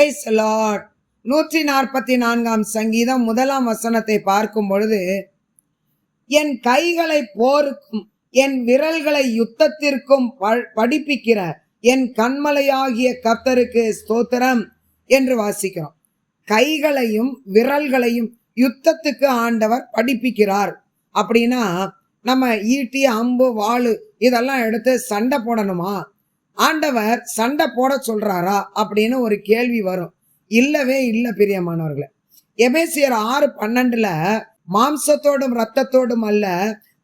Price Lord நூற்றி நாற்பத்தி நான்காம் சங்கீதம் முதலாம் வசனத்தை பார்க்கும் பொழுது என் கைகளை போருக்கும் என் விரல்களை யுத்தத்திற்கும் படிப்பிக்கிற என் கண்மலையாகிய கத்தருக்கு ஸ்தோத்திரம் என்று வாசிக்கிறோம். கைகளையும் விரல்களையும் யுத்தத்துக்கு ஆண்டவர் படிப்பிக்கிறார். அப்படின்னா நம்ம ஈட்டி அம்பு வாழு இதெல்லாம் எடுத்து சண்டை போடணுமா? ஆண்டவர் சண்டை போட சொல்றாரா அப்படின்னு ஒரு கேள்வி வரும். இல்லவே இல்லை பிரியமானவர்களை. எபேசியர் ஆறு பன்னெண்டுல மாம்சத்தோடும் ரத்தத்தோடும் அல்ல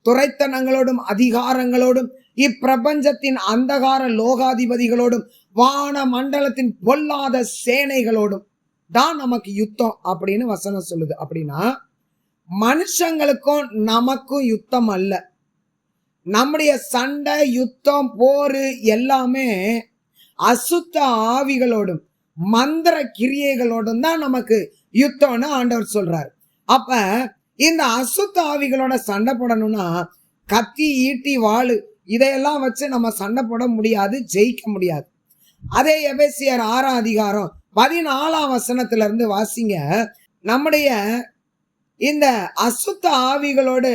துரைத்தனங்களோடும் அதிகாரங்களோடும் இப்பிரபஞ்சத்தின் அந்தகார லோகாதிபதிகளோடும் வான மண்டலத்தின் பொல்லாத சேனைகளோடும் தான் நமக்கு யுத்தம் அப்படின்னு வசனம் சொல்லுது. அப்படின்னா மனுஷங்களுக்கும் நமக்கும் யுத்தம் அல்ல. நம்முடைய சண்டை யுத்தம் போர் எல்லாமே அசுத்த ஆவிகளோடும் மந்திர கிரியைகளோடும் தான் நமக்கு யுத்தம்னு ஆண்டவர் சொல்றாரு. அப்ப இந்த அசுத்த ஆவிகளோட சண்டை போடணும்னா கத்தி ஈட்டி வாழு இதையெல்லாம் வச்சு நம்ம சண்டை போட முடியாது ஜெயிக்க முடியாது. அதே எபேசியர் ஆறாம் அதிகாரம் பதினாலாம் வசனத்துல இருந்து வாசிங்க. நம்முடைய இந்த அசுத்த ஆவிகளோடு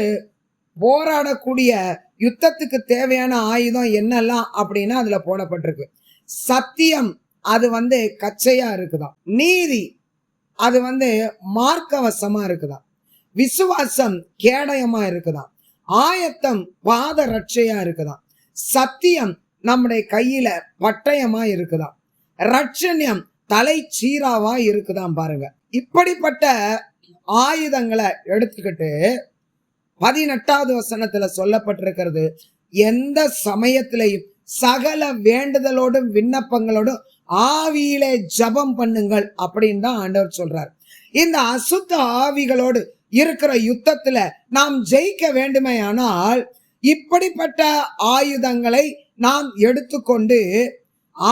போராடக்கூடிய யுத்தத்துக்கு தேவையான ஆயுதம் என்னெல்லாம் அப்படின்னா அதுல போடப்பட்டிருக்கு. சத்தியம் அது வந்து கச்சையா இருக்குதான் நீதி அது வந்து மார்க்கவசமா இருக்குதாம். விசுவாசம் கேடயமா இருக்குதா ஆயத்தம் பாத ரட்சையா இருக்குதா சத்தியம் நம்முடைய கையில பட்டயமா இருக்குதா ரட்சண்யம் தலை சீராவா இருக்குதான் பாருங்க. இப்படிப்பட்ட ஆயுதங்களை எடுத்துக்கிட்டு பதினெட்டாவது வசனத்துல சொல்லப்பட்டிருக்கிறது எந்த சமயத்திலையும் சகல வேண்டுதலோடும் விண்ணப்பங்களோடும் ஆவியிலே ஜபம் பண்ணுங்கள் அப்படின்னு தான் ஆண்டவர் சொல்றார். இந்த அசுத்த ஆவிகளோடு இருக்கிற யுத்தத்துல நாம் ஜெயிக்க வேண்டுமே ஆனால் இப்படிப்பட்ட ஆயுதங்களை நாம் எடுத்துக்கொண்டு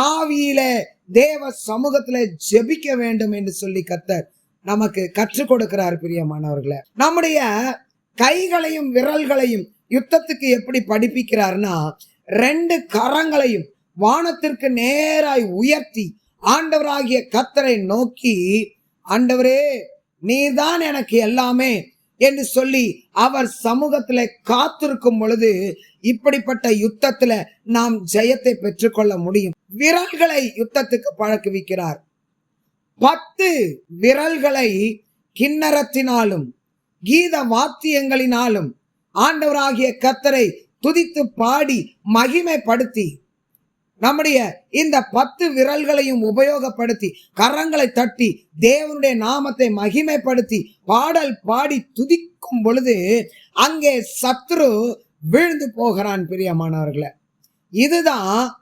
ஆவியிலே தேவ சமூகத்துல ஜெபிக்க வேண்டும் என்று சொல்லி கத்தர் நமக்கு கற்றுக் கொடுக்கிறார் பிரியமானவர்களை. நம்முடைய கைகளையும் விரல்களையும் யுத்தத்துக்கு எப்படி படிப்பிக்கிறார்னா ரெண்டு கரங்களையும் வானத்திற்கு நேராய் உயர்த்தி ஆண்டவராகிய கத்தரை நோக்கி ஆண்டவரே நீதான் எனக்கு எல்லாமே என்று சொல்லி அவர் சமூகத்துல காத்திருக்கும் பொழுது இப்படிப்பட்ட யுத்தத்துல நாம் ஜெயத்தை பெற்றுக்கொள்ள முடியும். விரல்களை யுத்தத்துக்கு பழக்குவிக்கிறார். பத்து விரல்களை கிண்ணறத்தினாலும் கீத வாத்தியங்களினாலும் ஆண்டவராகிய கத்தரை துதித்து பாடி மகிமைப்படுத்தி நம்முடைய இந்த பத்து விரல்களையும் உபயோகப்படுத்தி கரங்களை தட்டி தேவனுடைய நாமத்தை மகிமைப்படுத்தி பாடல் பாடி துதிக்கும் பொழுது அங்கே சத்ரு வீழ்ந்து போகிறான் பிரியமானவர்களை. இதுதான்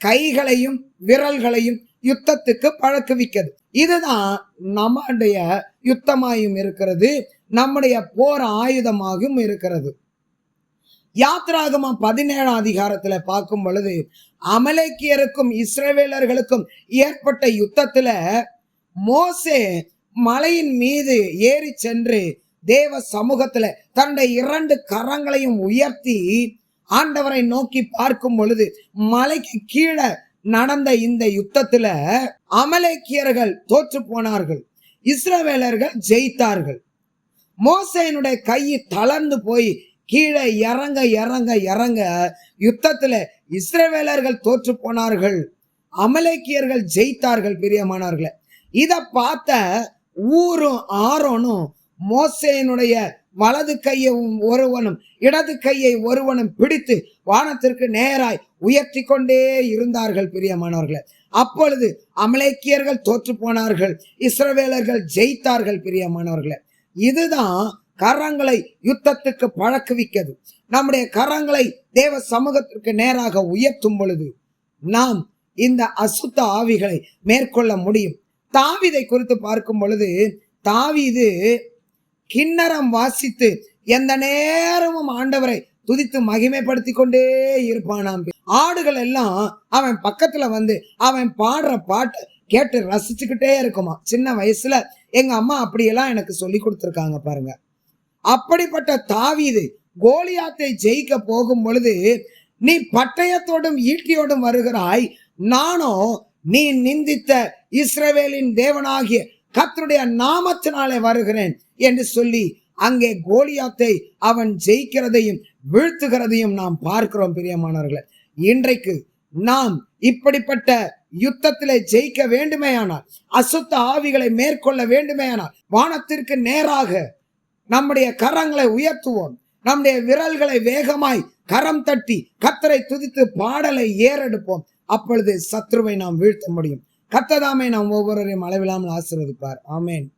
கைகளையும் விரல்களையும் யுத்தத்துக்கு பழக்குவிக்கிறது. இதுதான் நம்முடைய யுத்தமாயும் இருக்கிறது நம்முடைய போர் ஆயுதமாகவும் இருக்கிறது. யாத்ராகமா பதினேழாம் அதிகாரத்துல பார்க்கும் பொழுது அமலேக்கியருக்கும் இஸ்ரேவேலர்களுக்கும் ஏற்பட்ட யுத்தத்துல மோசே மலையின் மீது ஏறி சென்று தேவ சமூகத்துல தன்னுடைய இரண்டு கரங்களையும் உயர்த்தி ஆண்டவரை நோக்கி பார்க்கும் பொழுது மலைக்கு கீழே நடந்த இந்த யுத்தத்துல அமலேக்கியர்கள் தோற்று போனார்கள். இஸ்ரவேலர்கள் ஜெயித்தார்கள். மோசையனுடைய கை தளர்ந்து போய் கீழே இறங்க இறங்க இறங்க யுத்தத்துல இஸ்ரவேலர்கள் தோற்று போனார்கள். அமலேக்கியர்கள் ஜெயித்தார்கள் பிரியமானவர்களை. இதை பார்த்த ஊரும் ஆரோனும் மோசையனுடைய வலது கையை ஒருவனும் இடது கையை ஒருவனும் பிடித்து வானத்திற்கு நேராய் உயர்த்தி கொண்டே இருந்தார்கள் பிரியமானவர்களே. அப்பொழுது அமலேக்கியர்கள் தோற்று போனார்கள் இஸ்ரவேலர்கள் ஜெயித்தார்கள் பிரியமானவர்களே. இதுதான் கரங்களை யுத்தத்துக்கு பழக்குவிக்கிறது நம்முடைய கரங்களை தேவ சமூகத்திற்கு நேராக உயர்த்தும் பொழுது நாம் இந்த அசுத்த ஆவிகளை மேற்கொள்ள முடியும். தாவிதை குறித்து பார்க்கும் பொழுது தாவிது கிண்ணறம் வாசித்து எந்த நேரமும் ஆண்டவரை துதித்து மகிமைப்படுத்தி கொண்டே இருப்பானாம். ஆடுகள் எல்லாம் அவன் பக்கத்துல வந்து அவன் பாடுற பாட்டை கேட்டு ரசிச்சுக்கிட்டே இருக்குமா. சின்ன வயசுல எங்க அம்மா அப்படியெல்லாம் எனக்கு சொல்லி கொடுத்துருக்காங்க பாருங்க. அப்படிப்பட்ட தாவீது கோலியாத்தை ஜெயிக்க போகும் பொழுது நீ பட்டயத்தோடும் ஈட்டியோடும் வருகிறாய். நானோ நீ நிந்தித்த இஸ்ரவேலின் தேவனாகிய கத்தருடைய நாமத்தினாலே வருகிறேன் என்று சொல்லி அங்கே கோலியாத்தை அவன் ஜெயிக்கிறதையும் வீழ்த்துகிறதையும் நாம் பார்க்கிறோம் பிரியமானவர்களை. இன்றைக்கு நாம் இப்படிப்பட்ட யுத்தத்திலே ஜெயிக்க வேண்டுமேயானால் அசுத்த ஆவிகளை மேற்கொள்ள வேண்டுமேயானால் வானத்திற்கு நேராக நம்முடைய கரங்களை உயர்த்துவோம். நம்முடைய விரல்களை வேகமாய் கரம் தட்டி கத்தரை துதித்து பாடலை ஏறெடுப்போம். அப்பொழுது சத்ருவை நாம் வீழ்த்த முடியும். கத்ததாமே நாம் ஒவ்வொருவரையும் அளவில்லாமல் ஆசிர்வதிப்பார். ஆமேன்.